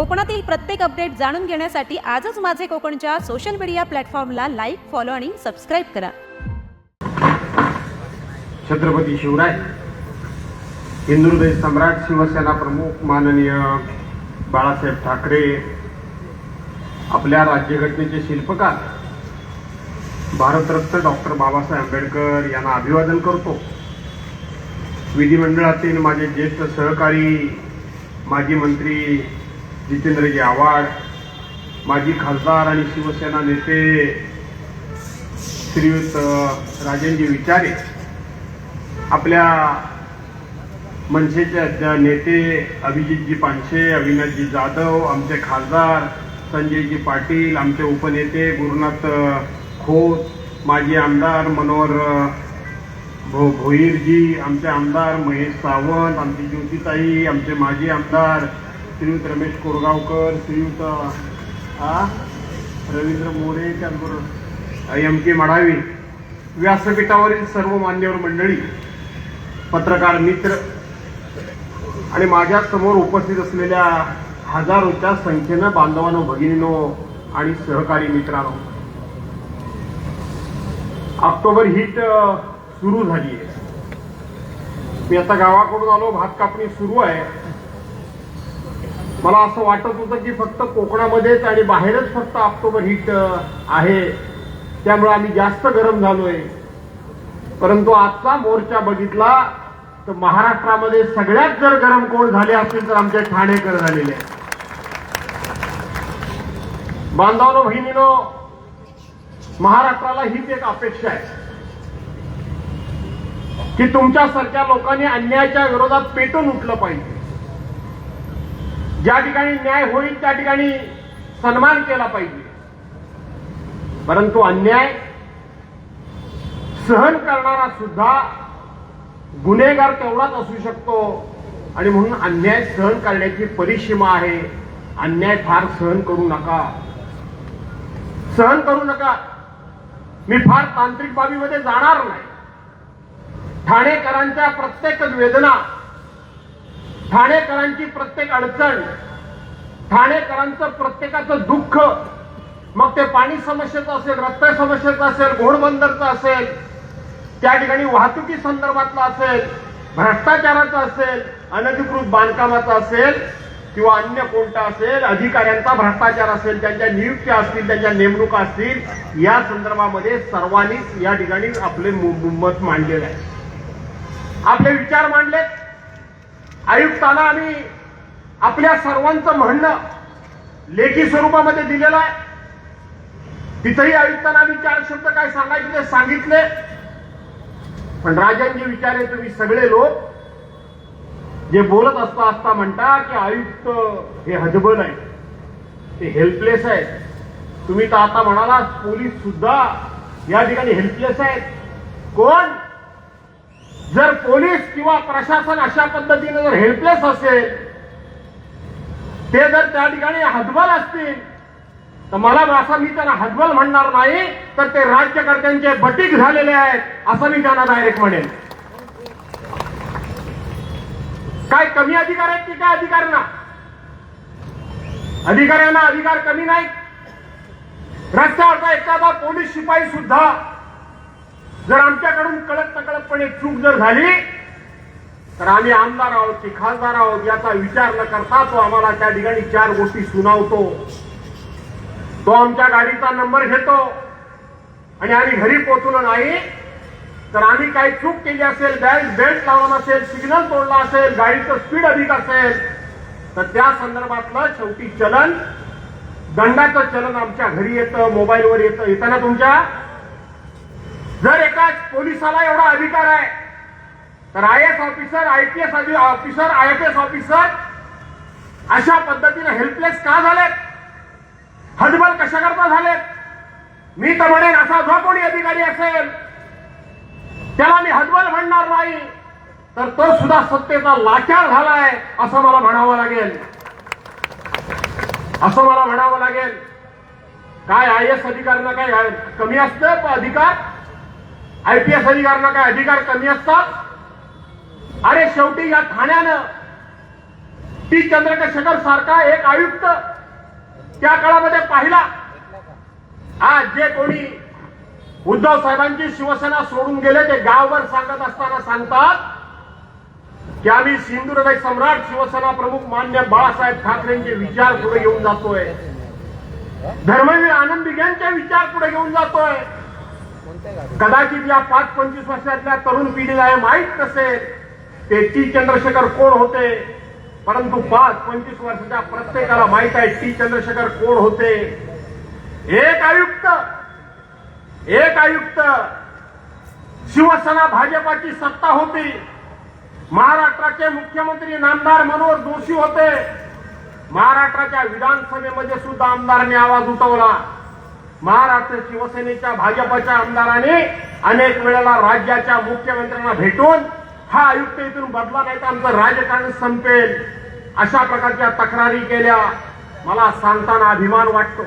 कोकणातील प्रत्येक अपडेट जाणून घेण्यासाठी आजच माझे कोकणच्या सोशल मीडिया प्लॅटफॉर्मला लाईक फॉलो आणि सबस्क्राईब करा. छत्रपती शिवराय हिंदुहृदय सम्राट शिवसेना प्रमुख माननीय बाळासाहेब ठाकरे आपल्या राज्यघटनेचे शिल्पकार भारतरत्न डॉक्टर बाबासाहेब आंबेडकर यांना अभिवादन करतो. विधिमंडळातील माझे ज्येष्ठ सहकारी माजी मंत्री जितेंद्रजी आव्हाड माजी खासदार आणि शिवसेना नेते श्रीयुत राजेंजी विचारे आपल्या मनसेचे अध्य- नेते अभिजितजी पानशे अविनाशजी जाधव आमचे खासदार संजयजी पाटील आमचे उपनेते गुरुनाथ खोत माजी आमदार मनोहर भो भोईरजी आमचे आमदार महेश सावंत आमची ज्योतिताई आमचे माजी आमदार श्रीयुत रमेश कोरगावकर श्रीयुत रवींद्र मोरे त्याचबरोबर एम के मडावी व्यासपीठावरील सर्व मान्यवर मंडळी पत्रकार मित्र आणि माझ्यासमोर उपस्थित असलेल्या हजारोच्या संख्येनं बांधवांनो भगिनीनो आणि सहकारी मित्रांनो. ऑक्टोबर हीट सुरू झाली आहे मी आता गावाकडून आलो भात कापणी सुरू आहे. मला असं वाटत होतं की फक्त कोकणामध्येच आणि बाहेरच फक्त ऑक्टोबर हीट आहे. त्यामुळे आम्ही जास्त गरम झालोय. परंतु आजचा मोर्चा बघितला तर महाराष्ट्रामध्ये सगळ्यात जर गरम कोण झाले असतील तर आमचे ठाणेकर झालेले आहेत. बांधवानो बहिणीनो महाराष्ट्राला हीच एक अपेक्षा आहे. की तुमच्यासारख्या लोकांनी अन्यायाच्या विरोधात पेटून उठलं पाहिजे. ज्या ठिकाणी न्याय होईल त्या ठिकाणी सन्मान केला पाहिजे. परंतु अन्याय सहन करणारा सुद्धा गुन्हेगार तेवढाच असू शकतो. आणि म्हणून अन्याय सहन करण्याची परिसीमा आहे. अन्याय फार सहन करू नका. सहन करू नका. मी फार तांत्रिक बाबीमध्ये जाणार नाही. ठाणेकरांच्या प्रत्येक वेदना ठाणेकरांची प्रत्येक अडचण ठाणेकरांचं प्रत्येकाचं दुःख मग ते पाणी समस्येचं असेल रस्ते समस्येचं असेल घोडबंदरचं असेल त्या ठिकाणी वाहतुकी संदर्भातलं असेल भ्रष्टाचाराचं असेल अनधिकृत बांधकामाचं असेल किंवा अन्य कोणता असेल अधिकाऱ्यांचा भ्रष्टाचार असेल त्यांच्या नियुक्त्या असतील त्यांच्या नेमणुका असतील या संदर्भामध्ये सर्वांनीच या ठिकाणी आपले मत मांडलेले आहे. आपले विचार मांडलेत? आयुक्तांना आम्ही आपल्या सर्वांचं म्हणणं लेखी स्वरूपामध्ये दिलेलं आहे. तिथेही आयुक्तांना आम्ही चार शब्द काय सांगायचे ते सांगितले. पण राजांचे विचारे तुम्ही सगळे लोक जे बोलत असता असता म्हणता की आयुक्त हे हजबल आहे ते हेल्पलेस आहेत. तुम्ही तर आता म्हणाला पोलीस सुद्धा या ठिकाणी हेल्पलेस आहेत. कोण? जर पोलीस किंवा प्रशासन अशा पद्धतीने जर हेल्पलेस असेल ते जर त्या ठिकाणी हतबल असतील तर मला असं मी त्यांना हतबल म्हणणार नाही तर ते राज्यकर्त्यांचे बटीक झालेले आहेत असं मी त्यांना डायरेक्ट म्हणेन. काय कमी अधिकार आहेत की काय अधिकाऱ्यांना? अधिकाऱ्यांना अधिकार कमी नाहीत. रस्त्यावरचा एखादा पोलीस शिपाई सुद्धा जर आमच्याकडून कळत नकळतपणे चूक जर झाली तर आम्ही आमदार आहोत की खासदार आहोत याचा विचार न करता तो आम्हाला त्या ठिकाणी चार गोष्टी सुनावतो. तो आमच्या गाडीचा नंबर घेतो आणि आम्ही घरी पोहोचलो नाही तर आम्ही काही चूक केली असेल बॅग बेल्ट लावला असेल सिग्नल तोडला असेल गाडीचं स्पीड अधिक असेल तर त्या संदर्भातलं शेवटी चलन दंडाचं चलन आमच्या घरी येतं मोबाईलवर येतं. येताना तुमच्या जर एकाच पोलिसाला एवढा अधिकार आहे तर I S officer I P S officer I F S officer अशा पद्धतीने हेल्पलेस का झालेत? हजबल कशाकरता झालेत? मी तर म्हणेन असा जो कोणी अधिकारी असेल त्याला मी हजबल म्हणणार नाही तर तो सुद्धा सत्तेचा लाचार झालाय असं मला म्हणावं लागेल. असं मला म्हणावं लागेल. काय आय एस अधिकाऱ्यांना काय कमी असतं अधिकार? आयपीएस अधिकाऱ्यांना काय अधिकार कमी असतात? अरे शेवटी या ठाण्यानं टी चंद्रशेखर सारखा एक आयुक्त त्या काळामध्ये पाहिला. आज जे कोणी उद्धव साहेबांची शिवसेना सोडून गेले ते गावभर सांगत असताना सांगतात की आम्ही सिंधुदुर्ग सम्राट शिवसेना प्रमुख मान्य बाळासाहेब ठाकरेंचे विचार पुढे घेऊन जातोय. धर्मवीर आनंद यांचे विचार पुढे घेऊन जातोय. कदाचित या पाच पंचवीस वर्षातल्या तरुण पिढीला हे माहीत नसेल. ते टी चंद्रशेखर कोण होते? परंतु पाच पंचवीस वर्षाच्या प्रत्येकाला माहीत आहे टी चंद्रशेखर कोण होते? एक आयुक्त एक आयुक्त. शिवसेना भाजपाची सत्ता होती. महाराष्ट्राचे मुख्यमंत्री नामदार मनोहर जोशी होते. महाराष्ट्राच्या विधानसभेमध्ये सुद्धा आमदारांनी आवाज उठवला. महाराष्ट्र शिवसेनेच्या भाजपच्या आमदाराने अनेक वेळेला राज्याच्या मुख्यमंत्र्यांना भेटून हा आयुक्त इथून बदला नाही तर आमचं राजकारण संपेल अशा प्रकारच्या तक्रारी केल्या. मला सांगताना अभिमान वाटतो.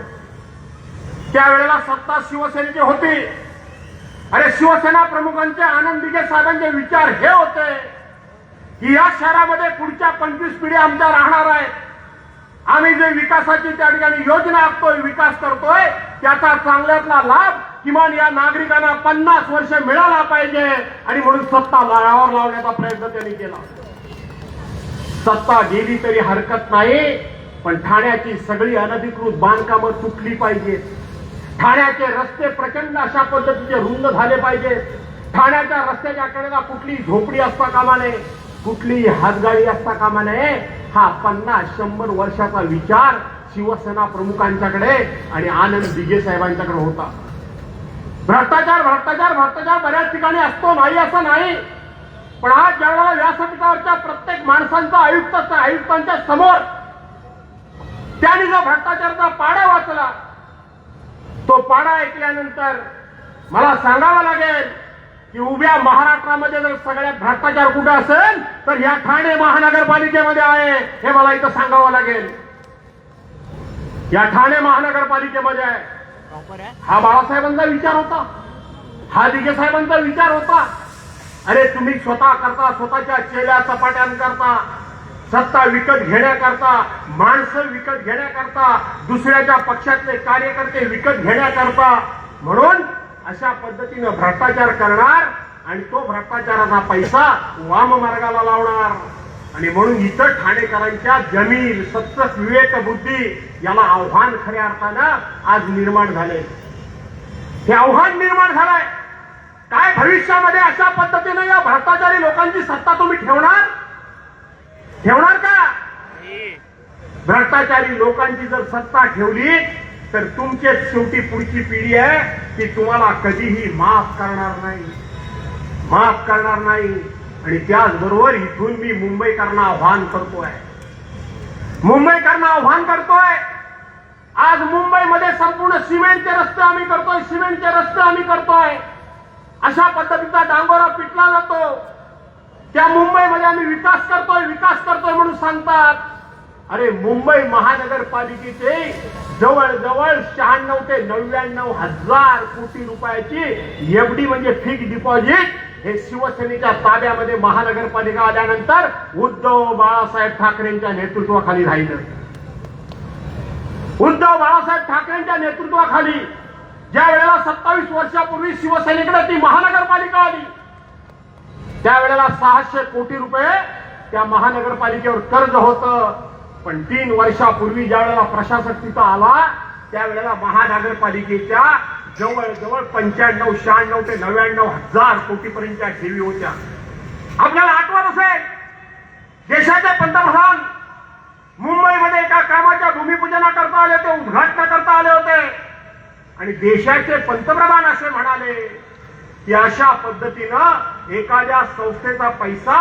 त्यावेळेला सत्ता शिवसेनेची होती. अरे शिवसेना प्रमुखांचे आनंद दिगे साहेबांचे विचार हे होते की या शहरामध्ये पुढच्या पंचवीस पिढ्या आमच्या राहणार आहेत. आम्ही जे विकासाची त्या ठिकाणी योजना आखतोय विकास करतोय त्याचा चांगल्यातला लाभ किमान या नागरिकांना पन्नास वर्ष मिळाला पाहिजे. आणि म्हणून सत्ता लाळावर लावण्याचा प्रयत्न त्यांनी केला. सत्ता गेली तरी हरकत नाही पण ठाण्याची सगळी अनधिकृत बांधकामं तुटली पाहिजे ठाण्याचे रस्ते प्रचंड अशा पद्धतीचे रुंद झाले पाहिजे ठाण्याच्या रस्त्याच्या कडेला कुठली झोपडी असता कामा नये. कुठली हातगाडी असता कामा नये. हा पन्नास शंभर वर्षाचा विचार शिवसेना प्रमुखांच्याकडे आणि आनंद दिगे साहेबांच्याकडे होता. भ्रष्टाचार भ्रष्टाचार भ्रष्टाचार बऱ्याच ठिकाणी असतो नाही असं नाही. पण आज ज्यावेळेला व्यासपीठावरच्या प्रत्येक माणसांचा आयुक्त आयुक्तांच्या समोर त्याने जो भ्रष्टाचाराचा पाडा वाचला तो पाडा ऐकल्यानंतर मला सांगावं लागेल की उभ्या महाराष्ट्रामध्ये जर सगळ्यात भ्रष्टाचार कुठे असेल तर ह्या ठाणे महानगरपालिकेमध्ये आहे हे मला इथं सांगावं लागेल. या ठाणे महानगरपालिकेमध्ये आहे. हा बाळासाहेबांचा विचार होता. हा दिगे साहेबांचा विचार होता. अरे तुम्ही स्वतः करता स्वतःच्या चेल्या चपाट्यांकरता सत्ता विकत घेण्याकरता माणसं विकत घेण्याकरता दुसऱ्याच्या पक्षातले कार्यकर्ते विकत घेण्याकरता म्हणून अशा पद्धतीनं भ्रष्टाचार करणार आणि तो भ्रष्टाचाराचा पैसा वाम मार्गाला लावणार. आणि म्हणून इतर ठाणेकरांच्या जमीन सत्सक विवेक बुद्धी याला आव्हान खऱ्या अर्थानं आज निर्माण झाले. हे आव्हान निर्माण झालंय. काय भविष्यामध्ये अशा पद्धतीने या भ्रष्टाचारी लोकांची सत्ता तुम्ही ठेवणार? ठेवणार का? भ्रष्टाचारी लोकांची जर सत्ता ठेवली तर तुमचेच शेवटी पुढची पिढी आहे ती तुम्हाला कधीही माफ करणार नाही. माफ करणार नाही. आणि त्याचबरोबर इथून मी मुंबईकरांना आव्हान करतोय. मुंबईकरांना आव्हान करतोय. आज मुंबईमध्ये संपूर्ण सिमेंटचे रस्ते आम्ही करतोय सिमेंटचे रस्ते आम्ही करतोय. अशा पद्धतीचा डांगोरा पिटला जातो. त्या मुंबईमध्ये आम्ही विकास करतोय विकास करतोय म्हणून सांगतात. अरे मुंबई महानगरपालिकेचे जवळजवळ शहाण्णव ते नव्याण्णव हजार कोटी रुपयाची एफडी म्हणजे फिक्स डिपॉझिट हे शिवसेनेच्या ताब्यामध्ये महानगरपालिका आल्यानंतर उद्धव बाळासाहेब ठाकरेंच्या नेतृत्वाखाली राहिलं. उद्धव बाळासाहेब ठाकरेंच्या नेतृत्वाखाली ज्या वेळेला सत्तावीस वर्षापूर्वी शिवसेनेकडे ती महानगरपालिका आली त्यावेळेला सहाशे कोटी रुपये त्या महानगरपालिकेवर कर्ज होतं. पण तीन वर्षापूर्वी ज्या वेळेला प्रशासक तिथं आला त्यावेळेला महानगरपालिकेच्या जवळ जवळ पंच्याण्णव शहाण्णव ते नव्याण्णव हजार कोटीपर्यंतच्या ठेवी होत्या. आपल्याला आठवत असेल देशाचे पंतप्रधान मुंबईमध्ये एका कामाच्या भूमिपूजना करता आले होते उद्घाटन करता आले होते. आणि देशाचे पंतप्रधान असे म्हणाले की अशा पद्धतीनं एखाद्या संस्थेचा पैसा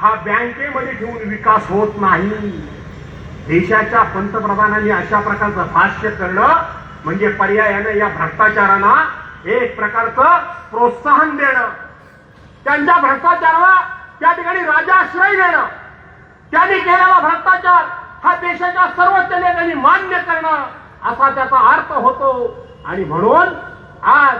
हा बँकेमध्ये ठेवून विकास होत नाही. देशाच्या पंतप्रधानांनी अशा प्रकारचं भाष्य करणं म्हणजे पर्यायानं या भ्रष्टाचारांना एक प्रकारचं प्रोत्साहन देणं. त्यांच्या भ्रष्टाचाराला त्या ठिकाणी राजाश्रय देणं. त्यांनी केलेला भ्रष्टाचार हा देशाच्या सर्वोच्च नेत्यांनी मान्य करणं असा त्याचा अर्थ होतो. आणि म्हणून आज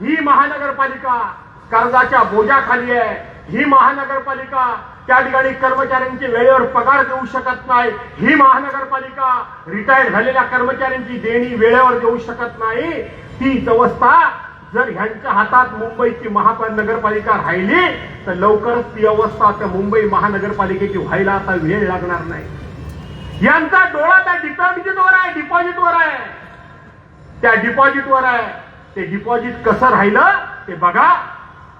ही महानगरपालिका कर्जाच्या बोजाखाली आहे. ही महानगरपालिका त्या ठिकाणी कर्मचाऱ्यांची वेळेवर पगार देऊ शकत नाही. ही महानगरपालिका रिटायर झालेल्या कर्मचाऱ्यांची देणी वेळेवर देऊ शकत नाही. ती व्यवस्था जर ह्यांच्या हातात मुंबईची महानगरपालिका राहिली तर लवकरच ती अवस्था त्या मुंबई महानगरपालिकेची व्हायला आता वेळ लागणार नाही. यांचा डोळा त्या डिपॉझिटवर आहे डिपॉझिटवर आहे. त्या डिपॉझिटवर आहे. ते डिपॉझिट कसं राहिलं ते बघा.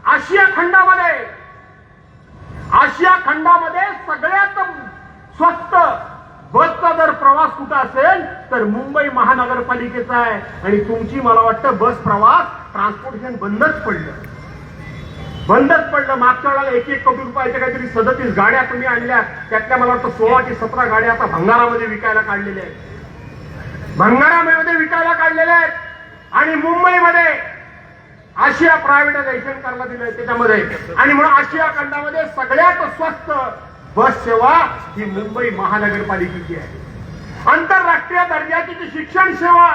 आशिया खंडामध्ये आशिया खंडामध्ये सगळ्यात स्वस्त बसचा जर प्रवास कुठं असेल तर मुंबई महानगरपालिकेचा आहे. आणि तुमची मला वाटतं बस प्रवास ट्रान्सपोर्टेशन बंदच पडलं. बंदच पडलं. मागच्या वेळेला एक एक कोटी रुपयाच्या काहीतरी सदतीस गाड्या तुम्ही आणल्या. त्यातल्या मला वाटतं सोळा ते सतरा गाड्या आता भंगारामध्ये विकायला काढलेल्या आहेत. भंगारामध्ये विकायला काढलेल्या आहेत. आणि मुंबईमध्ये आशिया प्रायव्हेटायझेशन करायला दिलंय त्याच्यामध्ये. आणि म्हणून आशिया खंडामध्ये सगळ्यात स्वस्त बस सेवा ही मुंबई महानगरपालिकेची आहे. आंतरराष्ट्रीय दर्जाची जी शिक्षण सेवा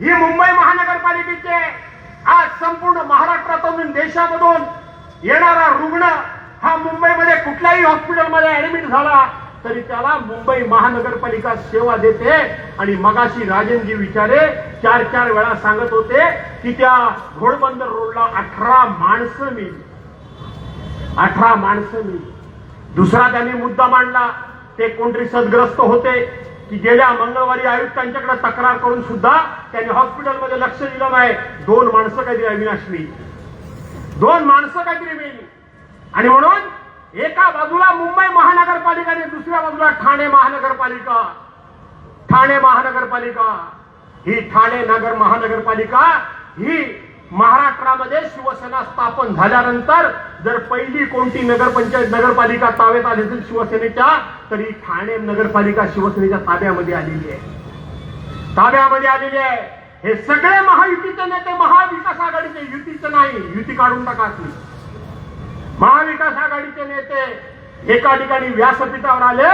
ही मुंबई महानगरपालिकेची आहे. आज संपूर्ण महाराष्ट्रातून देशामधून येणारा रुग्ण हा मुंबईमध्ये कुठल्याही हॉस्पिटलमध्ये ऍडमिट झाला तरी त्याला मुंबई महानगरपालिका सेवा देते. आणि मगाशी राजेंद्रजी विचारे चार चार वेळा सांगत होते की त्या घोडबंदर रोडला अठरा माणसं मिली अठरा माणसं मिली दुसरा त्यांनी मुद्दा मांडला. ते कोणतरी सदग्रस्त होते की गेल्या मंगळवारी आयुक्तांच्याकडे तक्रार करून सुद्धा त्यांनी हॉस्पिटलमध्ये लक्ष दिलं नाही. दोन माणसं काहीतरी अविनाश मिली दोन माणसं काहीतरी मिळली. आणि म्हणून एका बाजूला मुंबई महानगरपालिका आणि दुसऱ्या बाजूला ठाणे महानगरपालिका. ठाणे महानगरपालिका. ही ठाणे नगर महानगरपालिका ही महाराष्ट्रामध्ये शिवसेना स्थापन झाल्यानंतर जर पहिली कोणती नगरपंचायत नगरपालिका ताब्यात आली असेल शिवसेनेच्या तरी ठाणे नगरपालिका शिवसेनेच्या ताब्यामध्ये आलेली आहे. ताब्यामध्ये आलेली आहे. हे सगळे महायुतीचे नेते महाविकास आघाडीचे युतीचे नाही युती काढून टाका तुम्ही. महाविकास आघाडीचे नेते एका ठिकाणी व्यासपीठावर आले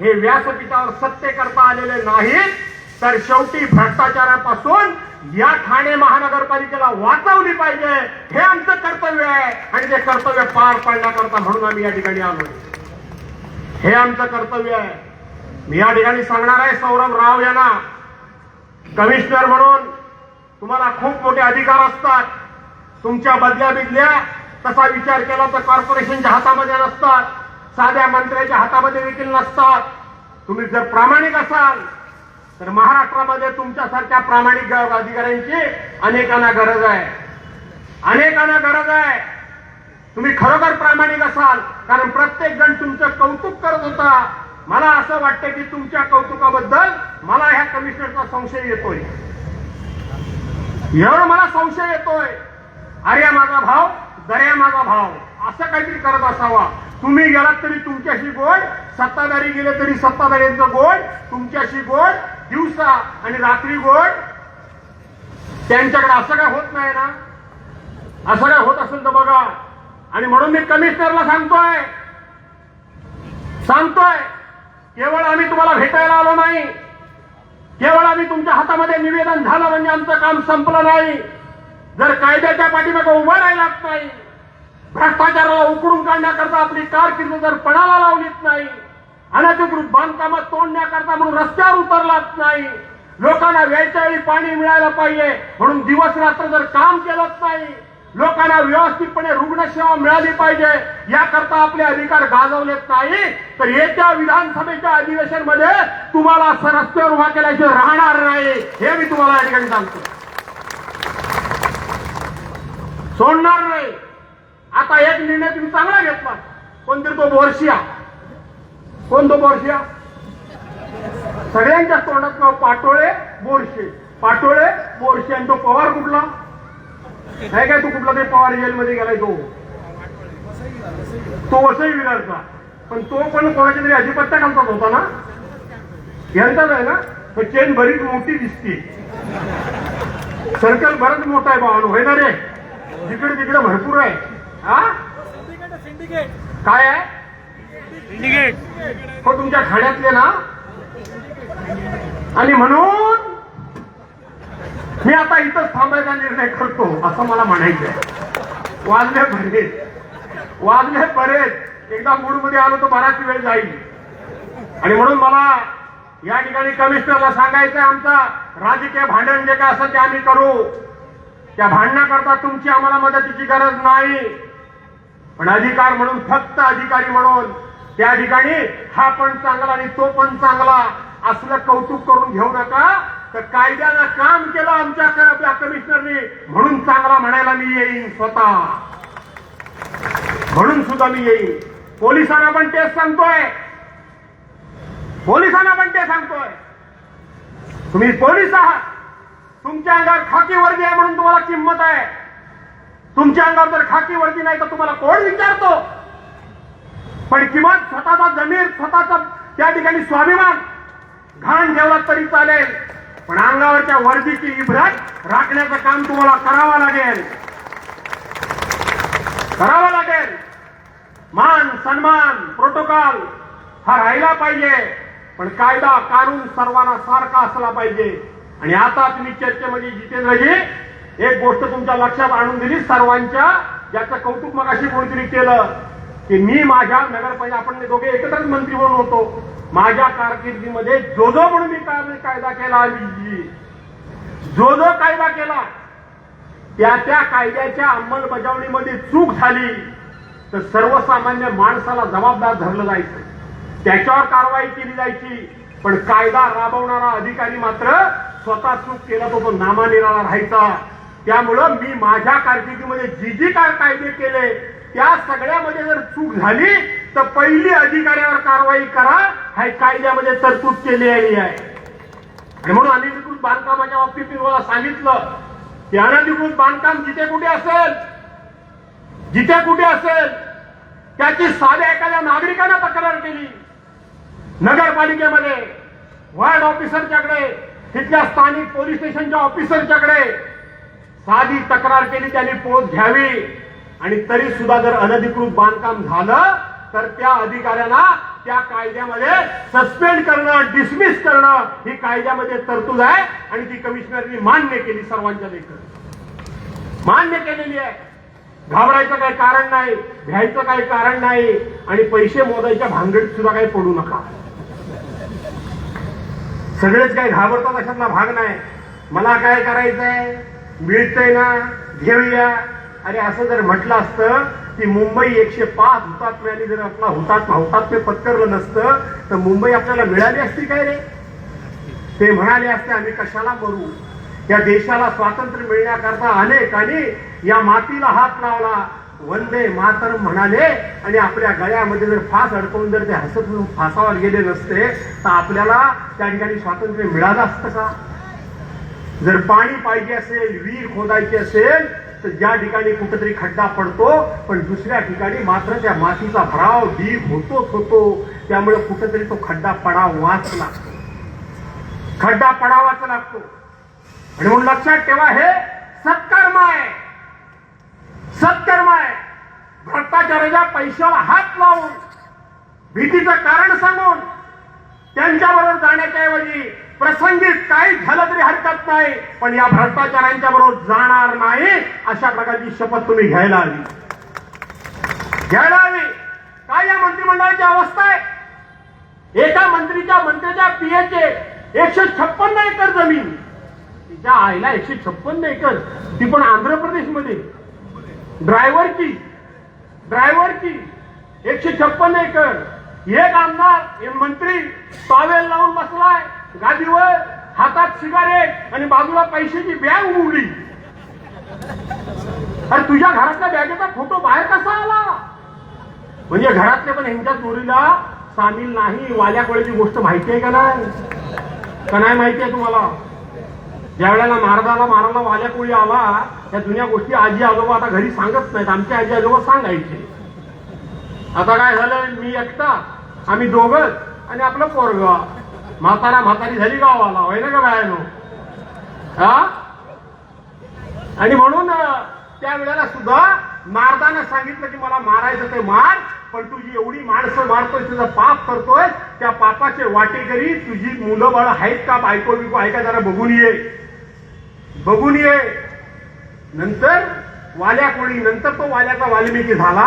हे व्यासपीठावर सत्य करता आलेले नाहीत. तर शेवटी भ्रष्टाचारापासून या ठाणे महानगरपालिकेला वाचवली पाहिजे. हे आमचं कर्तव्य आहे. आणि ते कर्तव्य पार पाडण्याकरता म्हणून आम्ही या ठिकाणी आलो हे आमचं कर्तव्य आहे. मी या ठिकाणी सांगणार आहे सौरभ राव यांना. कमिशनर म्हणून तुम्हाला खूप मोठे अधिकार असतात. तुमच्या बदल्या बिदल्या तसा विचार केला तर कॉर्पोरेशनच्या हातामध्ये नसतात. साध्या मंत्र्याच्या हातामध्ये देखील नसतात. तुम्ही जर प्रामाणिक असाल तर महाराष्ट्रामध्ये तुमच्यासारख्या प्रामाणिक अधिकाऱ्यांची अनेकांना गरज आहे. अनेकांना गरज आहे. तुम्ही खरोखर प्रामाणिक असाल कारण प्रत्येक जण तुमचं कौतुक करत होता. मला असं वाटतं की तुमच्या कौतुकाबद्दल मला ह्या कमिशनरचा संशय येतोय. एवढं मला संशय येतोय. अरे माझा भाव दर्या माझा भाव असं काहीतरी करत असावा. तुम्ही गेलात तरी तुमच्याशी गोड सत्ताधारी गेले तरी सत्ताधाऱ्यांचं गोड तुमच्याशी गोड दिवसा आणि रात्री गोड त्यांच्याकडे असं काय होत नाही ना? असं काय होत असेल तर बघा. आणि म्हणून मी कमिशनरला सांगतोय. सांगतोय केवळ आम्ही तुम्हाला भेटायला आलो नाही. केवळ आम्ही तुमच्या हातामध्ये निवेदन झालं म्हणजे आमचं काम संपलं नाही. जर कायद्याच्या पाठीमागे उभं राहिलाच नाही भ्रष्टाचाराला उकडून काढण्याकरता आपली कारकिर्द जर पणाला लावलीच नाही अनधिकृत बांधकामात तोडण्याकरता म्हणून रस्त्यावर उतरलाच नाही. लोकांना वेळच्या वेळी पाणी मिळायला पाहिजे. म्हणून दिवस रात्र जर काम केलंच नाही. लोकांना व्यवस्थितपणे रुग्णसेवा मिळाली पाहिजे. याकरता आपले अधिकार गाजवलेत नाही. तर येत्या विधानसभेच्या अधिवेशनमध्ये तुम्हाला असं रस्त्यावर उभा केल्याशिवाय राहणार नाही. हे मी तुम्हाला या ठिकाणी सांगतो. सोडणार नाही. आता एक निर्णय तुम्ही चांगला घेतला. कोणतरी तो बोर्शिया. कोण तो बोरशिया? सगळ्यांच्या तोंडात नाव पाटोळे बोरशे. पाटोळे बोरशे आणि तो पवार कुठला? नाही काय तू कुठला तरी पवार जेलमध्ये गेलाय तो? तो वसई विरारचा पण तो पण कोणाच्या तरी अधिपत्या खालचाच होता ना? यांचाच आहे ना? तो चेन बरीच मोठी दिसते. सर्कल बरंच मोठा आहे भावानो. होय ना रे? जिकडे तिकडे भरपूर आहे. हा? काय आहे? हो तुमच्या खाड्यातले ना? आणि म्हणून मी आता इथंच थांबायचा निर्णय करतो असं मला म्हणायचं वाजले बरेच वाजले बरेच एकदा मूडमध्ये आलो तर बराच वेळ जाईल. आणि म्हणून मला या ठिकाणी कमिशनरला सांगायचं आमचा राजकीय भांडण जे काय असं ते आम्ही करू. त्या भांडणाकरता तुमची आम्हाला मदतीची गरज नाही. पण अधिकार म्हणून फक्त अधिकारी म्हणून त्या ठिकाणी हा पण चांगला आणि तो पण चांगला असलं कौतुक करून घेऊ नका. तर कायद्यानं काम केलं आमच्या आपल्या कमिशनरनी म्हणून चांगला म्हणायला मी येईन स्वतः. म्हणून सुद्धा मी येईन. पोलिसांना पण तेच सांगतोय. पोलिसांना पण ते सांगतोय. तुम्ही पोलीस आहात. तुमच्या अंगावर खाकी वर्दी आहे म्हणून तुम्हाला किंमत आहे. तुमच्या अंगावर जर खाकी वर्दी नाही तर तुम्हाला कोण विचारतो? पण किमान स्वतःचा जमीर स्वतःचा त्या ठिकाणी स्वाभिमान घाण ठेवला तरी चालेल. पण अंगावरच्या वर्दीची इब्रत राखण्याचं काम तुम्हाला करावं लागेल. करावं लागेल. मान सन्मान प्रोटोकॉल हा राहिला पाहिजे. पण कायदा कानून सर्वांना सारखा असला पाहिजे. आणि आता तुम्ही चर्चेमध्ये जितेंद्रजी एक गोष्ट तुमच्या लक्षात आणून दिली सर्वांच्या ज्याचं कौतुक मगाशी कोणीतरी केलं. की मी माझ्या नगरपालिका आपण दोघे एकत्रच मंत्री म्हणून होतो. माझ्या कारकिर्दीमध्ये जो जो म्हणून मी कायदा केला अमितजी जो जो कायदा केला. त्या त्या कायद्याच्या अंमलबजावणीमध्ये चूक झाली. तर सर्वसामान्य माणसाला जबाबदार धरलं जायचं. त्याच्यावर कारवाई केली जायची. पण कायदा राबवणारा अधिकारी मात्र स्वतः चूक केला तो तो नामानिराळा राहायचा. त्यामुळं मी माझ्या कारकिर्दीमध्ये जी जी काय कायदे केले त्या सगळ्यामध्ये जर चूक झाली तर पहिली अधिकाऱ्यावर कारवाई करा हे कायद्यामध्ये तरतूद केलेली आहे. आणि म्हणून अनधिकृत बांधकामाच्या बाबतीत मी तुम्हाला सांगितलं की अनधिकृत बांधकाम जिथे कुठे असेल जिथे कुठे असेल त्याची साध्या एखाद्या नागरिकानं तक्रार केली. नगरपालिकेमध्ये वार्ड ऑफिसरच्याकडे तिथल्या स्थानिक पोलीस स्टेशनच्या ऑफिसरच्याकडे साधी तक्रार केली त्यांनी पोच घ्यावी. आणि तरी सुद्धा जर अनधिकृत बांधकाम झालं तर त्या अधिकाऱ्यांना त्या कायद्यामध्ये सस्पेंड करणं डिसमिस करणं ही कायद्यामध्ये तरतूद आहे. आणि ती कमिशनरनी मान्य केली सर्वांच्या देखत मान्य केलेली आहे. घाबरायचं काही कारण नाही घ्यायचं काही कारण नाही आणि पैसे मोजायच्या भानगडीत सुद्धा काही पडू नका. सगळेच काही घाबरतात अशातला भाग नाही. मला काय करायचंय? मिळतंय ना घेऊया. आणि असं जर म्हटलं असतं की मुंबई एकशे पाच हुतात्म्याने जर आपला हुतात्मा हुतात्म्य पत्करलं नसतं तर मुंबई आपल्याला मिळाली असती काय रे? ते म्हणाले असते आम्ही कशाला मरू? या देशाला स्वातंत्र्य मिळण्याकरता अनेक आणि या मातीला हात लावला. वंदे मातर म्हणाले आणि आपल्या गळ्यामध्ये जर फास अडकवून जर ते हसत फासावर गेले नसते तर आपल्याला त्या ठिकाणी स्वातंत्र्य मिळालं असतं का? जर पाणी पाहिजे असेल विहीर खोदायची असेल तर ज्या ठिकाणी कुठेतरी खड्डा पडतो पण दुसऱ्या ठिकाणी मात्र त्या मातीचा भराव डीप होतोच होतो. त्यामुळे कुठेतरी तो खड्डा पडावाच लागतो. खड्डा पडावाच लागतो. आणि म्हणून लक्षात ठेवा हे सत्कर्म आहे. सत्कर्म आहे. भ्रष्टाचाराच्या पैशाला हात लावून भीतीचं कारण सांगून त्यांच्याबरोबर जाण्याच्या ऐवजी प्रसंगी काही झालं तरी हरकत नाही पण या भ्रष्टाचारांच्या बरोबर जाणार नाही अशा प्रकारची शपथ तुम्ही घ्यायला हवी. घ्यायला हवी. काय या मंत्रिमंडळाची अवस्था आहे? एका मंत्रीच्या मंत्र्याच्या पीएचे एकशे छप्पन्न एकर जमीन. तिच्या आईला एकशे छप्पन्न एकर. ती पण आंध्र प्रदेशमध्ये. ड्रायव्हरची ड्रायव्हरची एकशे छप्पन्न एकर. एक आमदार मंत्री. पावेल लावून बसलाय. गादीवर हातात सिगारेट आणि बाजूला पैशाची बॅग उडली अरे तुझ्या घरातल्या बॅगेचा फोटो बाहेर कसा आला? म्हणजे घरातले पण यांच्या चोरीला सामील नाही वाल्या कोळीची गोष्ट माहिती आहे का नाही? का नाही माहिती आहे तुम्हाला? ज्या वेळेला महाराजाला मारायला वाल्या कोळी आला त्या जुन्या गोष्टी आजी आजोबा आता घरी सांगत नाहीत आमचे आजी आजोबा सांगायचे. आता काय झालं? मी एकटा आम्ही दोघच आणि आपलं पोरग. म्हातारा म्हातारी झाली गावाला होय ना का बायानो हा? आणि म्हणून त्या वेळेला सुद्धा मारदानं सांगितलं की मला मारायचं ते मार पण तुझी एवढी माणसं मारतोय तुझं पाप करतोय त्या पापाचे वाटेकरी तुझी मुलं बाळ आहेत का बायको बिको आहे का जरा बघून ये. बघून ये. नंतर वाल्या कोणी नंतर तो वाल्याचा वाल्मिकी झाला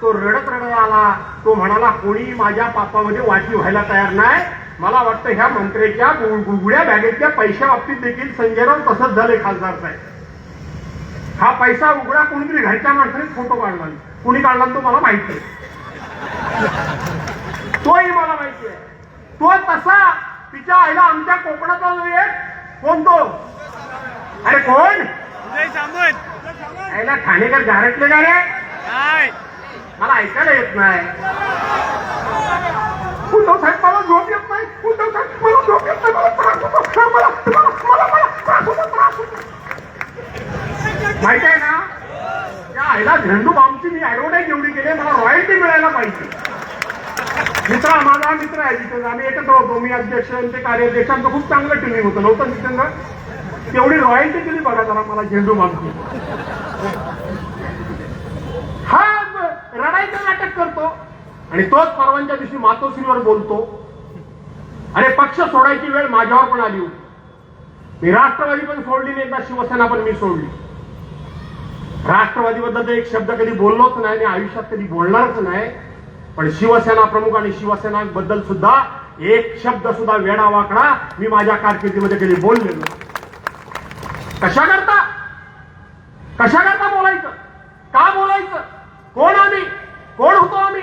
तो रडत रडत आला. तो म्हणाला कोणी माझ्या पापामध्ये वाटी व्हायला तयार नाही मला वाटतं ह्या मंत्र्याच्या गुगड्या बॅगेतल्या पैशा बाबतीत देखील संजयराव तसंच झाले खासदार साहेब. हा पैसा उघडा कोणीतरी घरच्या माणसाने फोटो काढला. कुणी काढला तो मला माहिती आहे तोही मला माहिती आहे तो तसा तिच्या आईला आमच्या कोकणाचा जो एक कोण तो? अरे कोण? आईला ठाणेकर गारटले का रे? मला ऐकायला येत नाही. उद्धव साहेब मला झोप येत नाही उद्धव साहेब मला झोप येत नाही मला त्रास होतो मला मला मला मला त्रास होतो त्रास होतो माहिती आहे ना? त्या आईला झेंडू बामची मी ऍडव्हर्टाईज एवढी केली मला रॉयल्टी मिळायला पाहिजे. मित्र माझा मित्र आहे जिथे आम्ही एकत्र होतो. मी अध्यक्ष ते कार्याध्यक्ष. आमचं खूप चांगलं ट्रेनिंग होतं. नव्हतं जितेंद्र तेवढी रॉयल्टी दिली बघा जरा मला झेंडू बामची हा रडायचं नाटक करतो. आणि तोच परवांच्या दिवशी मातोश्रीवर बोलतो. अरे पक्ष सोडायची वेळ माझ्यावर पण आली होती. मी राष्ट्रवादी पण सोडली नाही एकदा शिवसेना पण मी सोडली. राष्ट्रवादीबद्दल तर एक शब्द कधी बोललोच नाही आणि आयुष्यात कधी बोलणारच नाही. पण शिवसेना प्रमुख आणि शिवसेना बद्दल सुद्धा एक शब्द सुद्धा वेडा वाकडा मी माझ्या कारकिर्दीमध्ये कधी बोललेलो कशा करता कशा करता बोलायचं? का बोलायचं? कोण आम्ही? कोण होतो आम्ही?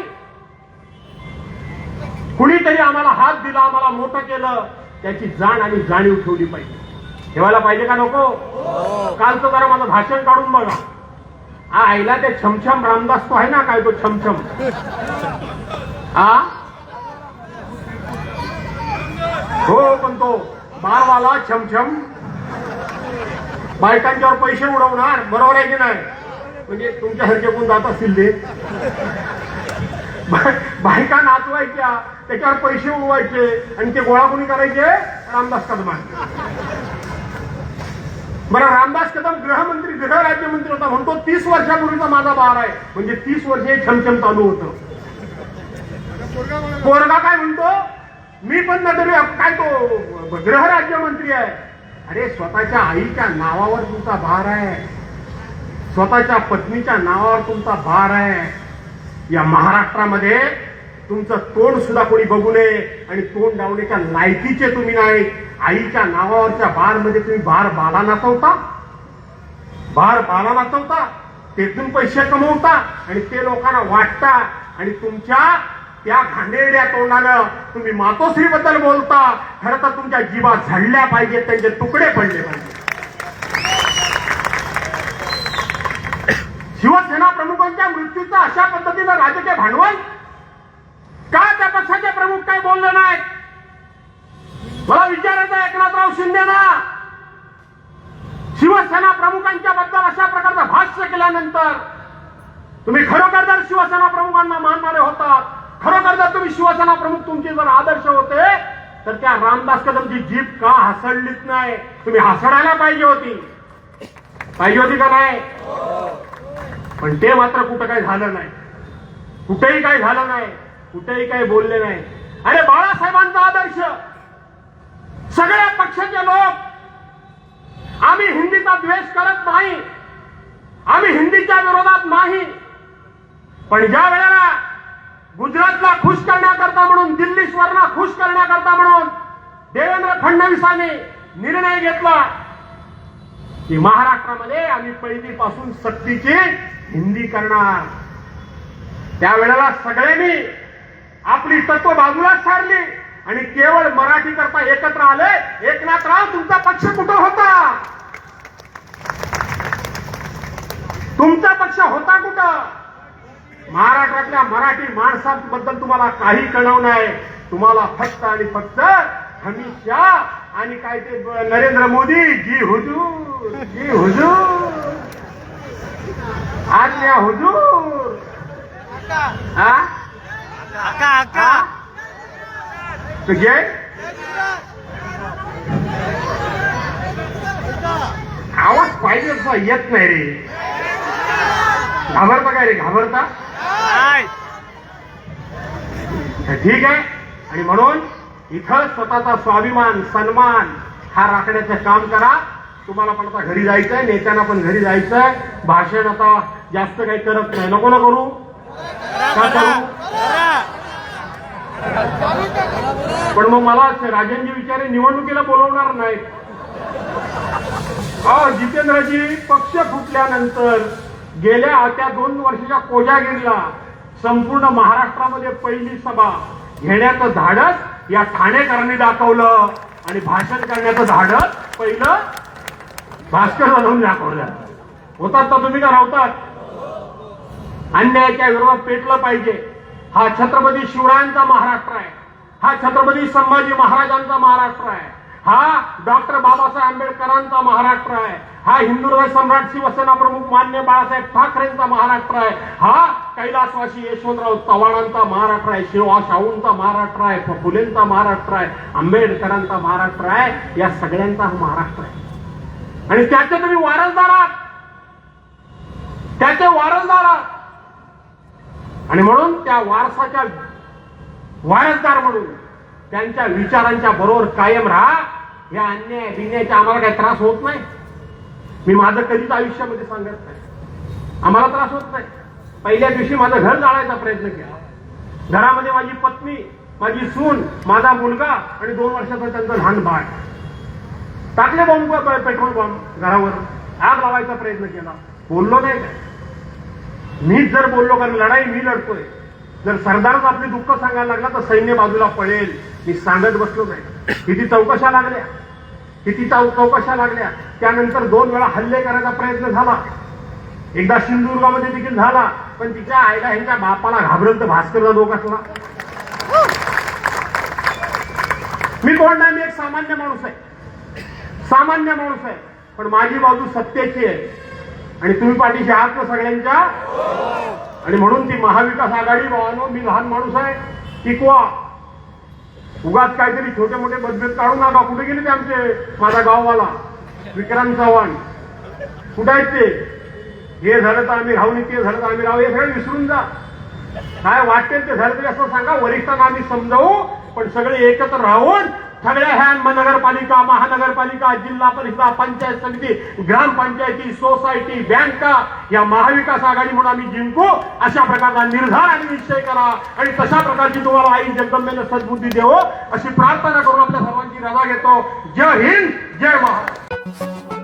कुणीतरी आम्हाला हात दिला आम्हाला मोठं केलं त्याची जाण आणि जाणीव ठेवली पाहिजे. ठेवायला पाहिजे का नको? कालचं जरा माझं भाषण काढून बघा. हा आईला ते छमछम रामदास तो आहे ना काय तो छमछम. हा? हो पण तो बारवाला छमछम. बायकांच्यावर पैसे उडवणार बरोबर आहे की नाही? म्हणजे तुमच्यासारखे कोण जात असतील ते? बायका नाचवायच्या त्याच्यावर पैसे उडवायचे आणि ते गोळा कोणी करायचे? रामदास कदम बरं रामदास कदम गृहमंत्री गृहराज्यमंत्री होता म्हणतो तीस वर्षापूर्वीचा माझा बार आहे. म्हणजे तीस वर्ष हे छमछम चालू होतं. पोरगा काय म्हणतो? मी पण ना तरी काय तो गृहराज्यमंत्री आहे. अरे स्वतःच्या आईच्या नावावर तुमचा भार आहे. स्वतःच्या पत्नीच्या नावावर तुमचा भार आहे. या महाराष्ट्रामध्ये तुमचं तोंड सुद्धा कोणी बघू नये आणि तोंड लावण्याच्या लायकीचे तुम्ही नाही. आईच्या नावावरच्या बारमध्ये तुम्ही बार बाला नाचवता. बार बाला नाचवता. तेथून पैसे कमवता आणि ते लोकांना वाटता आणि तुमच्या त्या घाणेरड्या तोंडानं तुम्ही मातोश्रीबद्दल बोलता. खरं तर तुमच्या जीवा झडल्या पाहिजेत त्यांचे तुकडे पडले पाहिजे शिवसेना प्रमुखांच्या मृत्यूचं अशा पद्धतीनं राजकीय भांडवल? का त्या पक्षाचे प्रमुख काय बोलले नाहीत? मला विचारायचं एकनाथराव शिंदेना. शिवसेना प्रमुखांच्या बद्दल अशा प्रकारचं भाष्य केल्यानंतर तुम्ही खरोखर जर शिवसेना प्रमुखांना मानणारे होतात खरोखर जर तुम्ही शिवसेना प्रमुख तुमचे जर आदर्श होते तर त्या रामदास कदमची जीप का हसडलीच नाही? तुम्ही हसडायला पाहिजे होती. पाहिजे होती का नाही? पण ते मात्र कुठं काही झालं नाही. कुठेही काही झालं नाही. कुठेही काही बोलले नाही. अरे बाळासाहेबांचा आदर्श. सगळ्या पक्षाचे लोक. आम्ही हिंदीचा द्वेष करत नाही. आम्ही हिंदीच्या विरोधात नाही. पण ज्या वेळेला गुजरातला खुश करण्याकरता म्हणून दिल्ली स्वरला खुश करण्याकरता म्हणून देवेंद्र फडणवीसांनी निर्णय घेतला की महाराष्ट्रामध्ये आम्ही पहिलीपासून सक्तीची हिंदी करणार. त्यावेळेला सगळ्यांनी आपली तत्व बाजूला सारली आणि केवळ मराठी करता एकत्र आले. एकनाथराव तुमचा पक्ष कुठं होता? तुमचा पक्ष होता कुठं? महाराष्ट्रातल्या मराठी माणसांबद्दल तुम्हाला काही कळव नाही. तुम्हाला फक्त आणि फक्त हमीशा आणि काय ते नरेंद्र मोदी जी हुजूर. जी हुजूर। आज्ञा हुजूर। हा आका आका तुझे आवाज पाहिजे तसा येत नाही रे. घाबरता काय रे घाबरता? ठीक आहे. आणि म्हणून इथं स्वतःचा स्वाभिमान सन्मान हा राखण्याचं काम करा. तुम्हाला पण आता घरी जायचंय नेत्यांना पण घरी जायचंय. भाषण आता जास्त काही करत नाही. नको ना करू? पण मग मला राजनजी विचारे निवडणुकीला बोलवणार नाही अहो जितेंद्रजी पक्ष फुटल्यानंतर गेल्या त्या दोन वर्षाच्या कोजागिरीला संपूर्ण महाराष्ट्रामध्ये पहिली सभा. घेण्याचं धाडस या ठाणेकरांनी दाखवलं आणि भाषण करण्याचं धाडस पहिलं भास्कर जाधवून दाखवलं होतात तर तुम्ही का राहतात अन्यायाच्या विरोधात पेटलं पाहिजे. हा छत्रपती शिवरायांचा महाराष्ट्र आहे. हा छत्रपती संभाजी महाराजांचा महाराष्ट्र आहे. हा डॉक्टर बाबासाहेब आंबेडकरांचा महाराष्ट्र आहे. हा हिंदू हृदय सम्राट शिवसेना प्रमुख मान्य बाळासाहेब ठाकरेंचा महाराष्ट्र आहे. हा कैलासवासी यशवंतराव चव्हाणांचा महाराष्ट्र आहे. शिवा शाहूंचा महाराष्ट्र आहे. फुलेंचा महाराष्ट्र आहे. आंबेडकरांचा महाराष्ट्र आहे. या सगळ्यांचा हा महाराष्ट्र आहे. आणि त्याचे तुम्ही वारसदार आहात त्याचे वारसदार आहात आणि म्हणून त्या वारसाच्या वारसदार म्हणून त्यांच्या विचारांच्या बरोबर कायम राहा. या अन्याय बिन्याचा आम्हाला काही त्रास होत नाही. मी माझं कधीच आयुष्यामध्ये सांगत नाही. आम्हाला त्रास होत नाही. पहिल्या दिवशी माझं घर जाळायचा प्रयत्न केला. घरामध्ये माझी पत्नी माझी सून माझा मुलगा आणि दोन वर्षाचा त्यांचं लहान बाळ. टाकले बॉम्ब पेट्रोल बॉम्ब घरावर. आग लावायचा प्रयत्न केला. बोललो नाही. काय मीच जर बोललो कारण लढाई मी लढतोय. जर सरदारच आपले दुःख सांगायला लागला तर सैन्य बाजूला पळेल. मी सांगत बसलो नाही. किती चौकशा लागल्या. किती चौ चौकशा लागल्या. त्यानंतर दोन वेळा हल्ले करायचा प्रयत्न झाला. एकदा सिंधुदुर्गामध्ये देखील झाला पण तिच्या आईला ह्यांच्या बापाला घाबरत भास्करला लोक असला. मी कोण नाही मी एक सामान्य माणूस आहे. सामान्य माणूस आहे. पण माझी बाजू सत्तेची आहे. आणि तुम्ही पाठीशी आहात ना सगळ्यांच्या? आणि म्हणून ती महाविकास आघाडी भावानो मी लहान माणूस आहे. टिकवा. उगाच काहीतरी छोटे मोठे मतभेद काढू नका. कुठे गेले ते आमचे? माझा गाववाला. विक्रांत चव्हाण. कुठे आहेत ते? हे झालं तर आम्ही राहू नाही ते झालं तर आम्ही राहू हे सगळं विसरून जा. काय वाटेल ते झालं तरी असं सांगा. वरिष्ठांना आम्ही समजावू. पण सगळे एकत्र राहून सगळ्या ह्या नगरपालिका महानगरपालिका जिल्हा परिषदा पंचायत समिती ग्रामपंचायती सोसायटी बँका या महाविकास आघाडी म्हणून आम्ही जिंकू अशा प्रकारचा निर्धार आणि निश्चय करा। आणि तशा प्रकारची तुम्हाला आई जगदंबेनं सद्बुद्धी देवो अशी प्रार्थना करून आपल्या सर्वांची रजा घेतो। जय हिंद जय महाराष्ट्र।